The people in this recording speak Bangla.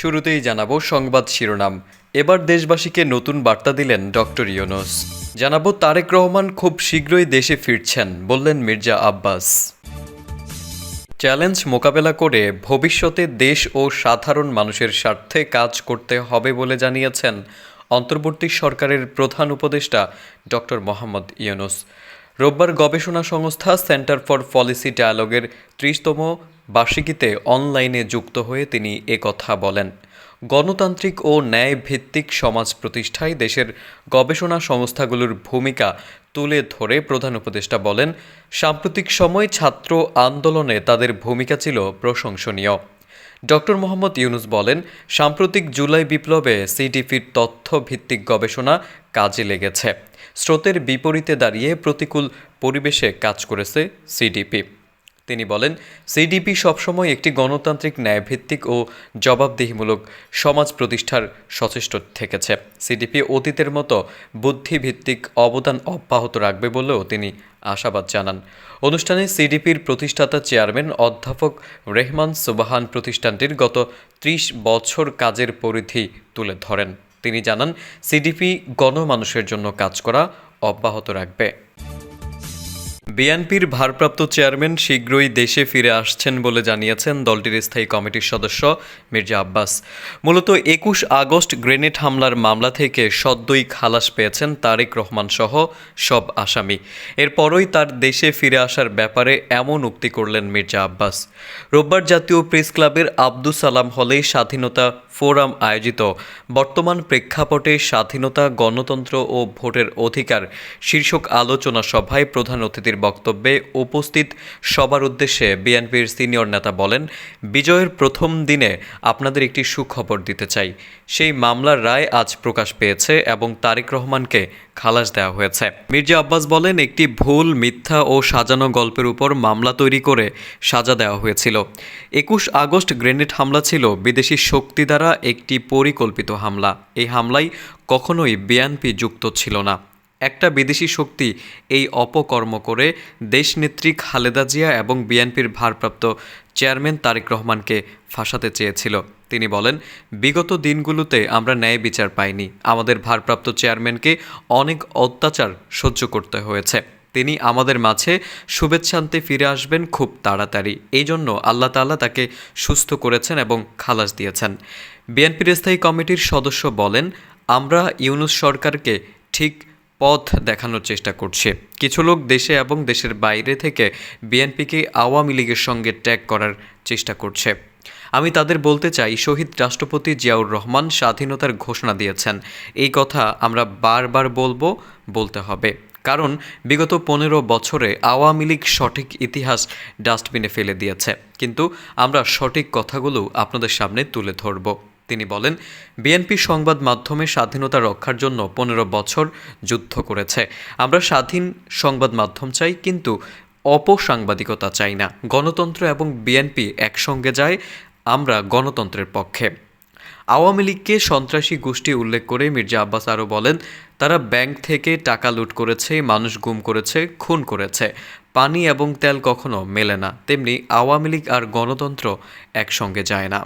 শুরুতেই জানাব সংবাদ শিরোনাম। এবার দেশবাসীকে নতুন বার্তা দিলেন ডক্টর ইউনুস। জানাব তারেক রহমান খুব শীঘ্রই দেশে ফিরছেন, বললেন মির্জা আব্বাস। চ্যালেঞ্জ মোকাবেলা করে ভবিষ্যতে দেশ ও সাধারণ মানুষের স্বার্থে কাজ করতে হবে বলে জানিয়েছেন অন্তর্বর্তী সরকারের প্রধান উপদেষ্টা ডক্টর মোহাম্মদ ইউনুস। রোববার গবেষণা সংস্থা সেন্টার ফর পলিসি ডায়ালগের ত্রিশতম বার্ষিকীতে অনলাইনে যুক্ত হয়ে তিনি একথা বলেন। গণতান্ত্রিক ও ন্যায় ভিত্তিক সমাজ প্রতিষ্ঠায় দেশের গবেষণা সংস্থাগুলোর ভূমিকা তুলে ধরে প্রধান উপদেষ্টা বলেন, সাম্প্রতিক সময় ছাত্র আন্দোলনে তাদের ভূমিকা ছিল প্রশংসনীয়। ডক্টর মোহাম্মদ ইউনুস বলেন, সাম্প্রতিক জুলাই বিপ্লবে সিডিপির তথ্য ভিত্তিক গবেষণা কাজে লেগেছে। স্রোতের বিপরীতে দাঁড়িয়ে প্রতিকূল পরিবেশে কাজ করেছে সিডিপি। তিনি বলেন সিডিপি সবসময় একটি গণতান্ত্রিক ন্যায়ভিত্তিক ও জবাবদিহিমূলক সমাজ প্রতিষ্ঠার সচেষ্ট থেকেছে। সিডিপি অতীতের মতো বুদ্ধিভিত্তিক অবদান অব্যাহত রাখবে বলেও তিনি আশাবাদ জানান। অনুষ্ঠানে সিডিপির প্রতিষ্ঠাতা চেয়ারম্যান অধ্যাপক রেহমান সুবাহান প্রতিষ্ঠানটির গত ত্রিশ বছর কাজের পরিধি তুলে ধরেন। তিনি জানান সিডিপি গণমানুষের জন্য কাজ করা অব্যাহত রাখবে। বিএনপির ভারপ্রাপ্ত চেয়ারম্যান শীঘ্রই দেশে ফিরে আসছেন বলে জানিয়েছেন দলটির স্থায়ী কমিটির সদস্য মির্জা আব্বাস। মূলত একুশ আগস্ট গ্রেনেড হামলার মামলা থেকে সদ্যই খালাস পেয়েছেন তারেক রহমান সহ সব আসামি। এরপরই তার দেশে ফিরে আসার ব্যাপারে এমন উক্তি করলেন মির্জা আব্বাস। রোববার জাতীয় প্রেস ক্লাবের আব্দুল সালাম হলে স্বাধীনতা ফোরাম আয়োজিত। বর্তমান প্রেক্ষাপটে স্বাধীনতা গণতন্ত্র ও ভোটের অধিকার শীর্ষক আলোচনা সভায় প্রধান অতিথির বক্তব্যে উপস্থিত সবার উদ্দেশ্যে বিএনপির সিনিয়র নেতা বলেন, বিজয়ের প্রথম দিনে আপনাদের একটি সুখবর দিতে চাই। সেই মামলার রায় আজ প্রকাশ পেয়েছে এবং তারেক রহমানকে খালাস দেওয়া হয়েছে। মির্জা আব্বাস বলেন, একটি ভুল, মিথ্যা ও সাজানো গল্পের উপর মামলা তৈরি করে সাজা দেওয়া হয়েছিল। একুশ আগস্ট গ্রেনেড হামলা ছিল বিদেশি শক্তি দ্বারা একটি পরিকল্পিত হামলা। এই হামলায় কখনোই বিএনপি যুক্ত ছিল না। একটা বিদেশি শক্তি এই অপকর্ম করে দেশনেত্রী খালেদা জিয়া এবং বিএনপির ভারপ্রাপ্ত চেয়ারম্যান তারেক রহমানকে ফাঁসাতে চেয়েছিল। তিনি বলেন, বিগত দিনগুলোতে আমরা ন্যায় বিচার পাইনি। আমাদের ভারপ্রাপ্ত চেয়ারম্যানকে অনেক অত্যাচার সহ্য করতে হয়েছে। তিনি আমাদের মাঝে শুভেচ্ছান্তে ফিরে আসবেন খুব তাড়াতাড়ি। এই জন্য আল্লাহ তাআলা তাকে সুস্থ করেছেন এবং খালাস দিয়েছেন। বিএনপির স্থায়ী কমিটির সদস্য বলেন, আমরা ইউনুস সরকারকে ঠিক পথ দেখানোর চেষ্টা করছে। কিছু লোক দেশে এবং দেশের বাইরে থেকে বিএনপিকে আওয়ামী লীগের সঙ্গে ট্যাগ করার চেষ্টা করছে। আমি তাদের বলতে চাই, শহীদ রাষ্ট্রপতি জিয়াউর রহমান স্বাধীনতার ঘোষণা দিয়েছেন। এই কথা আমরা বারবার বলব, বলতে হবে। কারণ বিগত পনেরো বছরে আওয়ামী লীগ সঠিক ইতিহাস ডাস্টবিনে ফেলে দিয়েছে। কিন্তু আমরা সঠিক কথাগুলো আপনাদের সামনে তুলে ধরব। তিনি বলেন, বিএনপি সংবাদ মাধ্যমে স্বাধীনতা রক্ষার জন্য পনেরো বছর যুদ্ধ করেছে। আমরা স্বাধীন সংবাদ মাধ্যম চাই, কিন্তু অপসাংবাদিকতা চাই না। গণতন্ত্র এবং বিএনপি একসঙ্গে যায়, আমরা গণতন্ত্রের পক্ষে। আওয়ামী লীগকে সন্ত্রাসী গোষ্ঠী উল্লেখ করে মির্জা আব্বাস আরও বলেন, তারা ব্যাংক থেকে টাকা লুট করেছে, মানুষ গুম করেছে, খুন করেছে। পানি এবং তেল কখনো মেলে না, তেমনি আওয়ামী লীগ আর গণতন্ত্র একসঙ্গে যায় না।